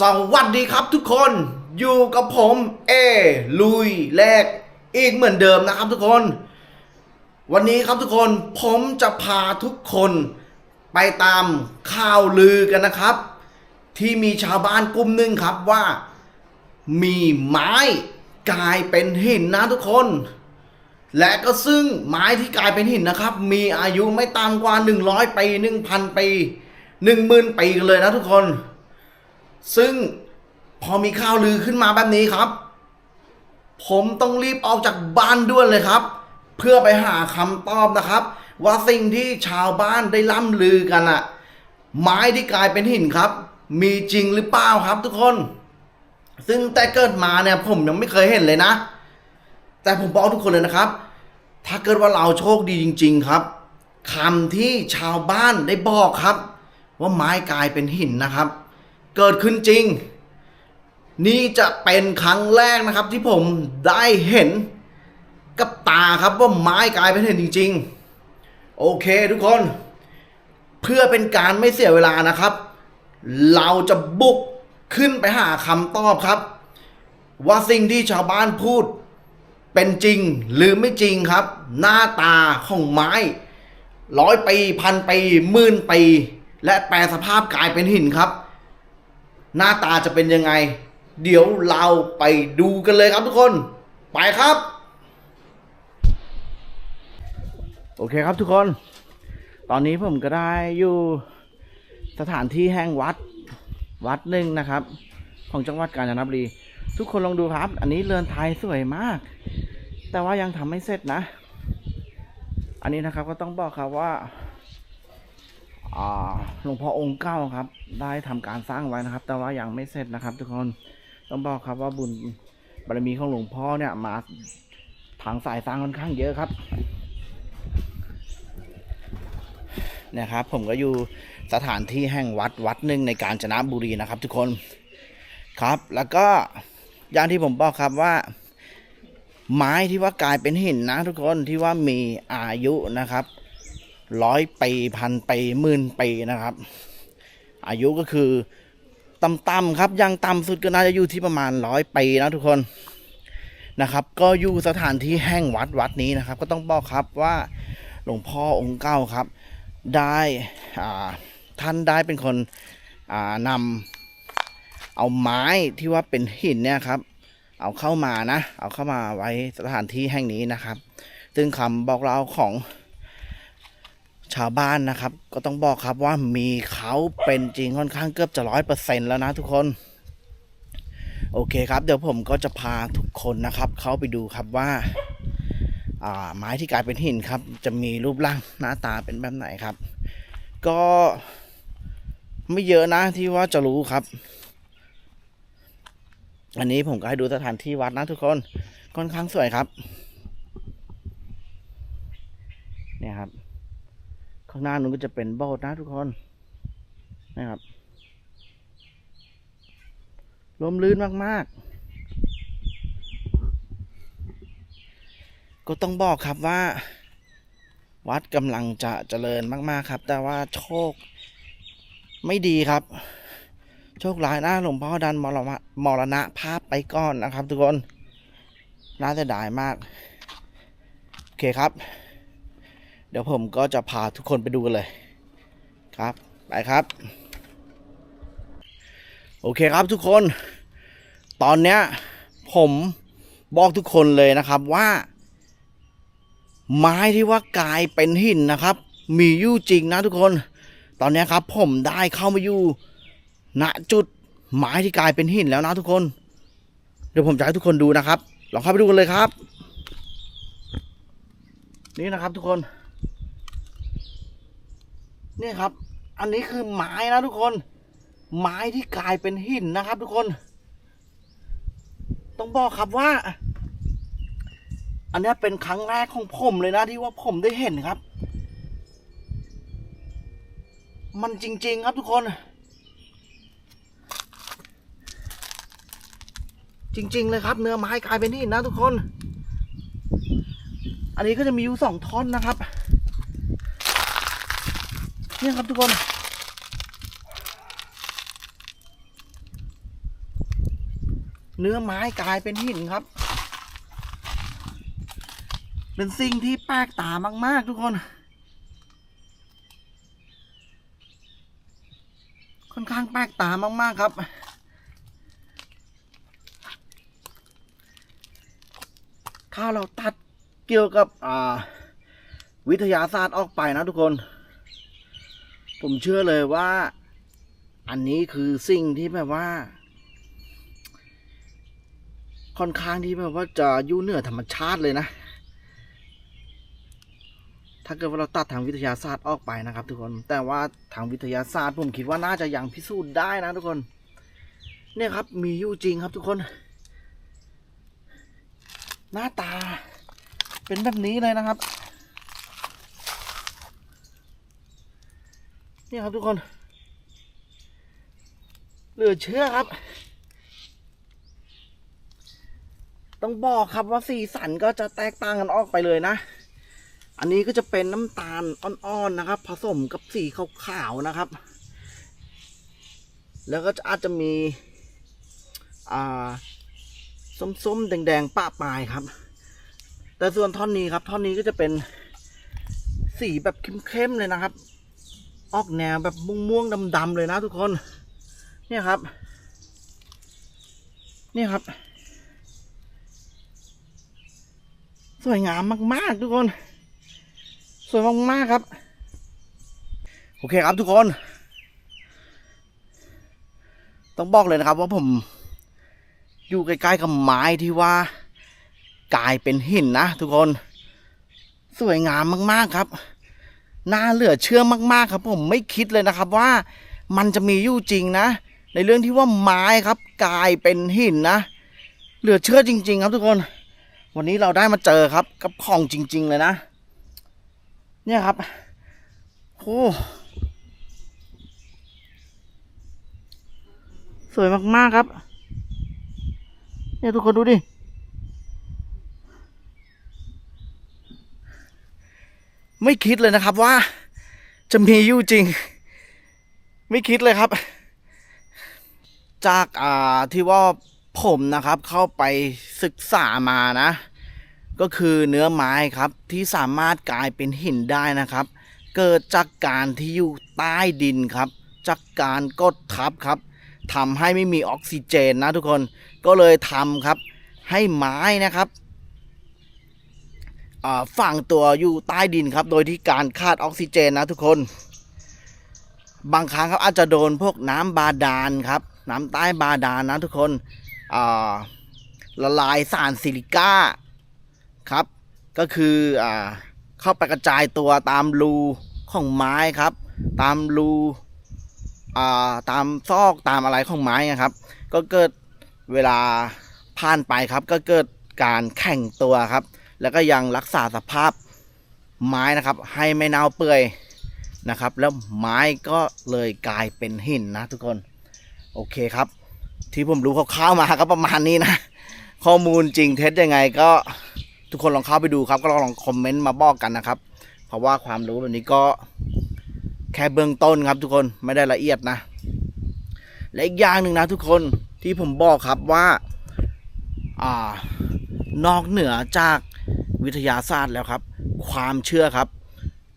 สวัสดีครับทุกคนอยู่กับผมเอลุยแรกอีกเหมือนเดิมนะครับทุกคน วันนี้ครับทุกคนผมจะพาทุกคนไปตามข่าวลือกันนะครับ ที่มีชาวบ้านกลุ่มหนึ่งครับว่า มีไม้กลายเป็นหินนะทุกคน และก็ซึ่งไม้ที่กลายเป็นหินนะครับ มีอายุไม่ต่ำกว่า 100ปี1,000ปี10,000ปีกันเลยนะทุกคน ซึ่งพอมีข่าวลือขึ้นมาแบบนี้ครับ ผมต้องรีบออกจากบ้านด่วนเลยครับ เพื่อไปหาคำตอบนะครับ ว่าสิ่งที่ชาวบ้านได้ล่ำลือกันอะไม้ที่กลายเป็นหินครับ มีจริงหรือเปล่าครับทุกคน ซึ่งแต่เกิดมาเนี่ยผมยังไม่เคยเห็นเลยนะ แต่ผมบอกทุกคนเลยนะครับ ถ้าเกิดว่าเราโชคดีจริง ๆครับคำที่ชาวบ้านได้บอกครับ ว่าไม้กลายเป็นหินนะครับ เกิดขึ้นจริง นี่จะเป็นครั้งแรกนะครับที่ผมได้เห็นกับตาครับว่าไม้กลายเป็นหินจริง ๆ โอเคทุกคน เพื่อเป็นการไม่เสียเวลานะครับ เราจะบุกขึ้นไปหาคำตอบครับ ว่าสิ่งที่ชาวบ้านพูดเป็นจริงหรือไม่จริงครับ หน้าตาของไม้ร้อยปีพันปีหมื่นปีและแปลสภาพกลายเป็นหินครับ หน้าตาจะเป็นยังไง เดี๋ยวเราไปดูกันเลยครับทุกคน ไปครับ โอเคครับทุกคน ตอนนี้ผมก็ได้อยู่สถานที่แห่งวัดวัดหนึ่งนะครับ ของจังหวัดกาญจนบุรี ทุกคนลองดูครับ อันนี้เรือนไทยสวยมาก แต่ว่ายังทำไม่เสร็จนะ อันนี้นะครับก็ต้องบอกครับว่าอ่า หลวงพ่อองค์เก้าครับ ได้ทำการสร้างไว้นะครับ แต่ว่ายังไม่เสร็จนะครับ ทุกคนต้องบอกครับว่าบุญบารมีของหลวงพ่อเนี่ยมาทางสายสร้างค่อนข้างเยอะครับนี่ยครับ ผมก็อยู่สถานที่แห่งวัดวัดหนึ่งในกาญจนบุรีนะครับ ทุกคนครับ แล้วก็อย่างที่ผมบอกครับว่า ไม้ที่ว่ากลายเป็นหินนะทุกคนที่ว่ามีอายุนะครับ ร้อยปีพันปีหมื่นปีนะครับ อายุก็คือต่ำๆครับยังต่ำสุดก็น่าจะอยู่ที่ประมาณร้อยปีนะทุกคนนะครับ ก็อยู่สถานที่แห่งวัดวัดนี้นะครับ ก็ต้องบอกครับว่าหลวงพ่อองค์เก้าครับ ได้ท่านได้เป็นคนนำเอาไม้ที่ว่าเป็นหินเนี่ยครับ เอาเข้ามานะ เอาเข้ามาไว้สถานที่แห่งนี้นะครับ ซึ่งคำบอกเล่าของ ชาวบ้านนะครับ ก็ต้องบอกครับว่ามีเขาเป็นจริงค่อนข้างเกือบจะร้อยเปอร์เซ็นต์แล้วนะทุกคน โอเคครับ เดี๋ยวผมก็จะพาทุกคนนะครับ เข้าไปดูครับว่าอ่าไม้ที่กลายเป็นหินครับ จะมีรูปร่างหน้าตาเป็นแบบไหนครับ ก็ไม่เยอะนะที่ว่าจะรู้ครับ อันนี้ผมก็ให้ดูสถานที่วัดนะทุกคนค่อนข้างสวยครับ เนี่ยครับ ข้างหน้านู้นก็จะเป็นโบสถ์นะทุกคนนะครับลมลื่นมากๆ ก็ต้องบอกครับว่า วัดกำลังจะเจริญมาก ๆ ครับ แต่ว่าโชคไม่ดีครับ โชคร้ายนะหลวงพ่อดันมรณะมรณะภาพไปก่อนนะครับ ทุกคน น่าจะดายมาก โอเคครับ ดี๋ยวผมก็จะพาทุกคนไปดูกันเลยครับ ไปครับ โอเคครับทุกคน ตอนเนี้ยผมบอกทุกคนเลยนะครับว่า ไม้ที่ว่ากลายเป็นหินนะครับ มีอยู่จริงนะทุกคน ตอนนี้ครับผมได้เข้ามาอยู่ณจุดไม้ที่กลายเป็นหินแล้วนะทุกคน เดี๋ยวผมจะให้ทุกคนดูนะครับ ลองเข้าไปดูกันเลยครับ นี่นะครับทุกคน นี่ครับ อันนี้คือไม้นะทุกคน ไม้ที่กลายเป็นหินนะครับ ทุกคน ต้องบอกครับว่า อันนี้เป็นครั้งแรกของผมเลยนะที่ว่าผมได้เห็นครับ มันจริง ๆ ครับทุกคน จริง ๆ เลยครับ เนื้อไม้กลายเป็นหินนะทุกคน อันนี้ก็จะมีอยู่สองท่อนนะครับ นี่ครับทุกคน เนื้อไม้กลายเป็นหินครับ เป็นสิ่งที่แปลกตามาก ๆ ทุกคน ค่อนข้างแปลกตามาก ๆ ครับถ้าเราตัดเกี่ยวกับวิทยาศาสตร์ออกไปนะทุกคน ผมเชื่อเลยว่า อันนี้คือสิ่งที่แบบว่า ค่อนข้างที่แบบว่าจะยู่เหนือธรรมชาติเลยนะ ถ้าเกิดว่าเราตัดทางวิทยาศาสตร์ออกไปนะครับ ทุกคน แต่ว่าทางวิทยาศาสตร์ผมคิดว่าน่าจะยังพิสูจน์ได้นะทุกคน เนี่ยครับมีอยู่จริงครับทุกคน หน้าตาเป็นแบบนี้เลยนะครับ นี่ครับทุกคน เหลือเชื่อครับ ต้องบอกครับว่าสีสันก็จะแตกต่างกันออกไปเลยนะ อันนี้ก็จะเป็นน้ำตาลอ่อนๆนะครับ ผสมกับสีขาวๆนะครับ แล้วก็จะอาจจะมีอ่าส้มๆ แดงๆป้าปลายครับ แต่ส่วนท่อนนี้ครับ ท่อนนี้ก็จะเป็นสีแบบเข้มๆเลยนะครับ ออกแนวแบบม่วงๆดำๆเลยนะทุกคน เนี่ยครับ เนี่ยครับ สวยงามมาก ๆ ทุกคน สวยมากๆครับ โอเคครับทุกคน ต้องบอกเลยนะครับว่าผม อยู่ใกล้ๆกับไม้ที่ว่ากลายเป็นหินนะทุกคน สวยงามมาก ๆ ครับ น่าเหลือเชื่อมากๆครับ ผมไม่คิดเลยนะครับว่ามันจะมีอยู่จริงนะ ในเรื่องที่ว่าไม้ครับ กลายเป็นหินนะ เหลือเชื่อจริง ๆ ครับทุกคน วันนี้เราได้มาเจอครับ กับของจริง ๆ เลยนะ เนี่ยครับโอ้สวยมากๆครับ เนี่ยทุกคนดูดิ ไม่คิดเลยนะครับว่า จะมีอยู่จริง ไม่คิดเลยครับ จากอ่าที่ว่าผมนะครับเข้าไปศึกษามานะ ก็คือเนื้อไม้ครับที่สามารถกลายเป็นหินได้นะครับ เกิดจากการที่อยู่ใต้ดินครับ จากการกดทับครับทำให้ไม่มีออกซิเจนนะทุกคนก็เลยทำครับ ให้ไม้นะครับ ฝังตัวอยู่ใต้ดินครับ โดยที่การขาดออกซิเจนนะทุกคน บางครั้งครับอาจจะโดนพวกน้ำบาดาลครับ น้ำใต้บาดาลนะทุกคนละลายสารซิลิก้าครับ ก็คืออเข้าไปกระจายตัวตามรูของไม้ครับ ตามรูตามซอกตามอะไรของไม้นะครับ ก็เกิดเวลาผ่านไปครับ ก็เกิดการแข่งตัวครับ แล้วก็ยังรักษาสภาพไม้นะครับ ให้ไม่เน่าเปื่อยนะครับ แล้วไม้ก็เลยกลายเป็นหินนะทุกคน โอเคครับ ที่ผมรู้คร่าวๆมาก็ประมาณนี้นะ ข้อมูลจริงเท็จยังไงก็ทุกคนลองเข้าไปดูครับ ก็ลองคอมเมนต์มาบอกกันนะครับ เพราะว่าความรู้แบบนี้ก็แค่เบื้องต้นครับทุกคนไม่ได้ละเอียดนะ และอีกอย่างหนึ่งนะทุกคนที่ผมบอกครับว่าอ่านอกเหนือจาก วิทยาศาสตร์แล้วครับ ความเชื่อครับ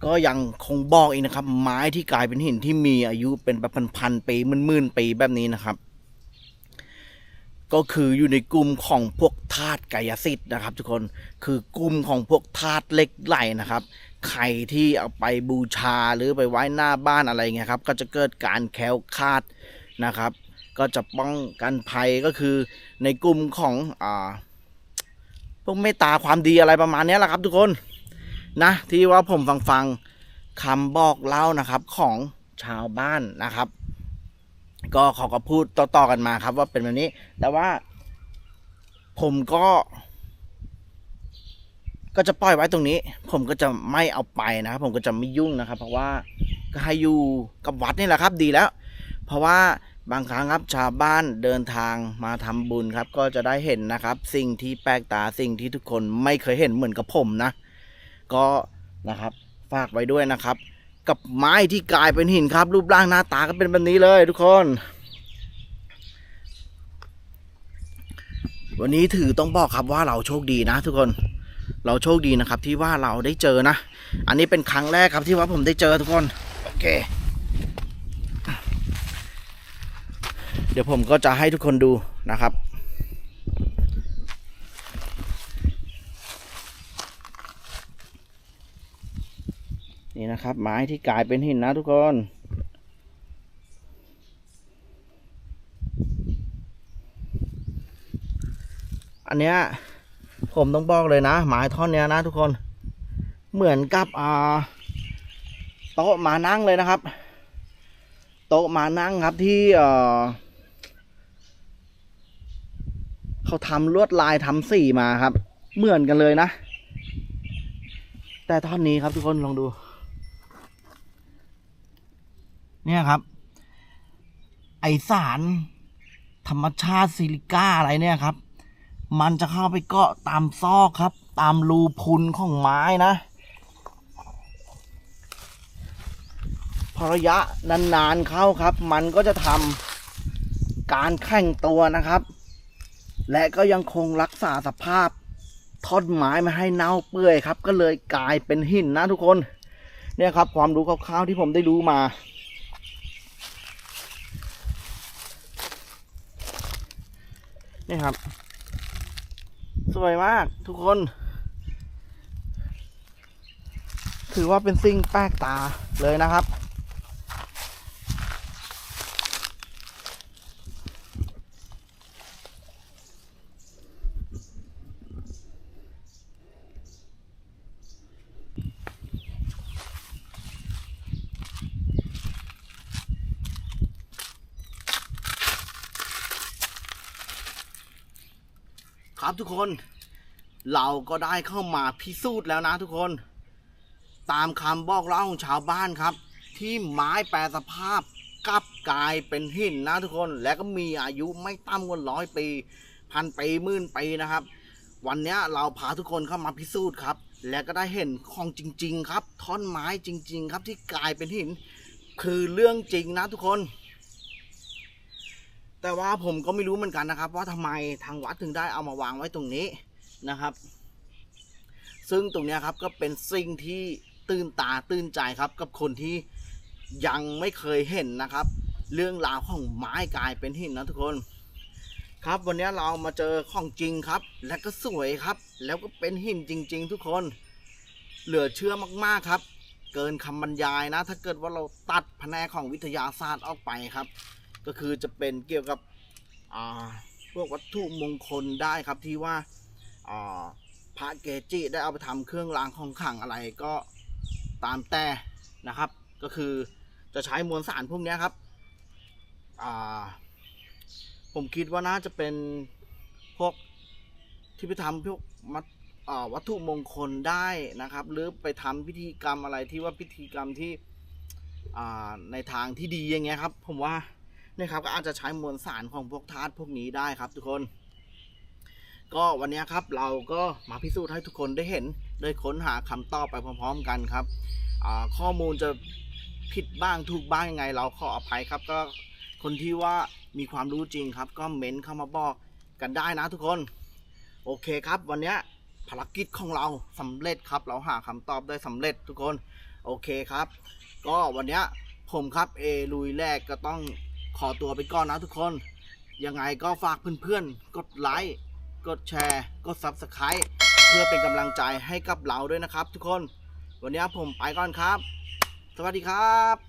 ก็ยังคงบอกอีกนะครับ ไม้ที่กลายเป็นหินที่มีอายุเป็นแบบพันๆปีหมื่นๆปีแบบนี้นะครับ ก็คืออยู่ในกลุ่มของพวกธาตุกายสิทธิ์นะครับ ทุกคนคือกลุ่มของพวกธาตุเล็กไหลนะครับใครที่เอาไปบูชาหรือไปไว้หน้าบ้านอะไรเงี้ยครับ ก็จะเกิดการแคล้วคลาดนะครับ ก็จะป้องกันภัยก็คือในกลุ่มของอ่า พวกเมตตาความดีอะไรประมาณนี้แหละครับ ทุกคนนะที่ว่าผมฟังฟังคำบอกเล่านะครับของชาวบ้านนะครับ ก็เขาก็พูดต่อๆกันมาครับ ว่าเป็นแบบนี้ แต่ว่า ผมก็ก็จะปล่อยไว้ตรงนี้ ผมก็จะไม่เอาไปนะครับ ผมก็จะไม่ยุ่งนะครับ เพราะว่าก็ให้อยู่กับวัดนี่แหละครับ ดีแล้ว เพราะว่า บางครั้งครับชาวบ้านเดินทางมาทำบุญครับ ก็จะได้เห็นนะครับ สิ่งที่แปลกตาสิ่งที่ทุกคนไม่เคยเห็นเหมือนกับผมนะ ก็นะครับฝากไว้ด้วยนะครับ กับไม้ที่กลายเป็นหินครับ รูปร่างหน้าตาก็เป็นแบบนี้เลยทุกคน วันนี้ถือต้องบอกครับว่าเราโชคดีนะ ทุกคนเราโชคดีนะครับที่ว่าเราได้เจอนะ อันนี้เป็นครั้งแรกครับที่ว่าผมได้เจอทุกคน โอเค ดี๋ยวผมก็จะให้ทุกคนดูนะครับ นี่นะครับ ไม้ที่กลายเป็นหินนะทุกคนอันเนี้ยผมต้องบอกเลยนะไม้ท่อนเนี้ยนะทุกคนเหมือนกับอ่าโต๊ะมานั่งเลยนะครับ โต๊ะมานั่งครับที่เอ่อ เขาทำลวดลายทำสีมาครับ เหมือนกันเลยนะ แต่ท่อนนี้ครับทุกคนลองดู เนี่ยครับ ไอสารธรรมชาติซิลิก้าอะไรเนี่ยครับ มันจะเข้าไปเกาะตามซอกครับ ตามรูพุนของไม้นะพอระยะนานๆเข้าครับ มันก็จะทำการแข่งตัวนะครับ และก็ยังคงรักษาสภาพท่อนไม้ไม่ให้เน่าเปื่อยครับ ก็เลยกลายเป็นหินนะทุกคน เนี่ยครับความรู้คร่าวๆที่ผมได้รู้มานี่ครับ สวยมากทุกคน ถือว่าเป็นสิ่งแปลกตาเลยนะครับ ครับทุกคนเราก็ได้เข้ามาพิสูจน์แล้วนะทุกคน ตามคำบอกเล่าของชาวบ้านครับ ที่ไม้แปรสภาพกลับกลายเป็นหินนะทุกคนและก็มีอายุไม่ต่ำกว่าร้อยปี พันปีหมื่นปีนะครับ วันนี้เราพาทุกคนเข้ามาพิสูจน์ครับ และก็ได้เห็นของจริง ๆ ครับ ท่อนไม้จริง ๆ ครับที่กลายเป็นหิน คือเรื่องจริงนะทุกคน แต่ว่าผมก็ไม่รู้เหมือนกันนะครับ ว่าทำไมทางวัดถึงได้เอามาวางไว้ตรงนี้นะครับ ซึ่งตรงนี้ครับก็เป็นสิ่งที่ตื่นตาตื่นใจครับ กับคนที่ยังไม่เคยเห็นนะครับ เรื่องราวของไม้กลายเป็นหินนะทุกคน ครับวันนี้เรามาเจอของจริงครับ และก็สวยครับ แล้วก็เป็นหินจริง ๆ ทุกคน เหลือเชื่อมากๆครับ เกินคำบรรยายนะ ถ้าเกิดว่าเราตัดแผนกของวิทยาศาสตร์ออกไปครับ ก็คือจะเป็นเกี่ยวกับพวกวัตถุมงคลได้ครับที่ว่าพระเกจิได้เอาไปทำเครื่องรางของขลังอะไรก็ตามแต่นะครับ ก็คือจะใช้มวลสารพวกนี้ครับผมคิดว่าน่าจะเป็นพวกที่ไปทำพวกมัดวัตถุมงคลได้นะครับ หรือไปทำพิธีกรรมอะไรที่ว่าพิธีกรรมที่ในทางที่ดีอย่างเงี้ยครับ ผมว่า นี่ครับก็อาจจะใช้มวลสารของพวกธาตุพวกนี้ได้ครับ ทุกคน ก็วันนี้ครับเราก็มาพิสูจน์ให้ทุกคนได้เห็นได้ค้นหาคำตอบไปพร้อม ๆ กันครับข้อมูลจะผิดบ้างถูกบ้างยังไง เราขออภัยครับก็คนที่ว่ามีความรู้จริงครับ ก็เม้นเข้ามาบอกกันได้นะทุกคน โอเคครับวันนี้ภารกิจของเราสำเร็จครับ เราหาคำตอบได้สำเร็จทุกคน โอเคครับ ก็วันนี้ผมครับเอลุยแรกก็ต้อง ขอตัวไปก่อนนะทุกคน ยังไงก็ฝากเพื่อนๆ กดไลค์ กดแชร์ กด Subscribe เพื่อเป็นกำลังใจให้กับเราด้วยนะครับทุกคน วันนี้ผมไปก่อนครับ สวัสดีครับ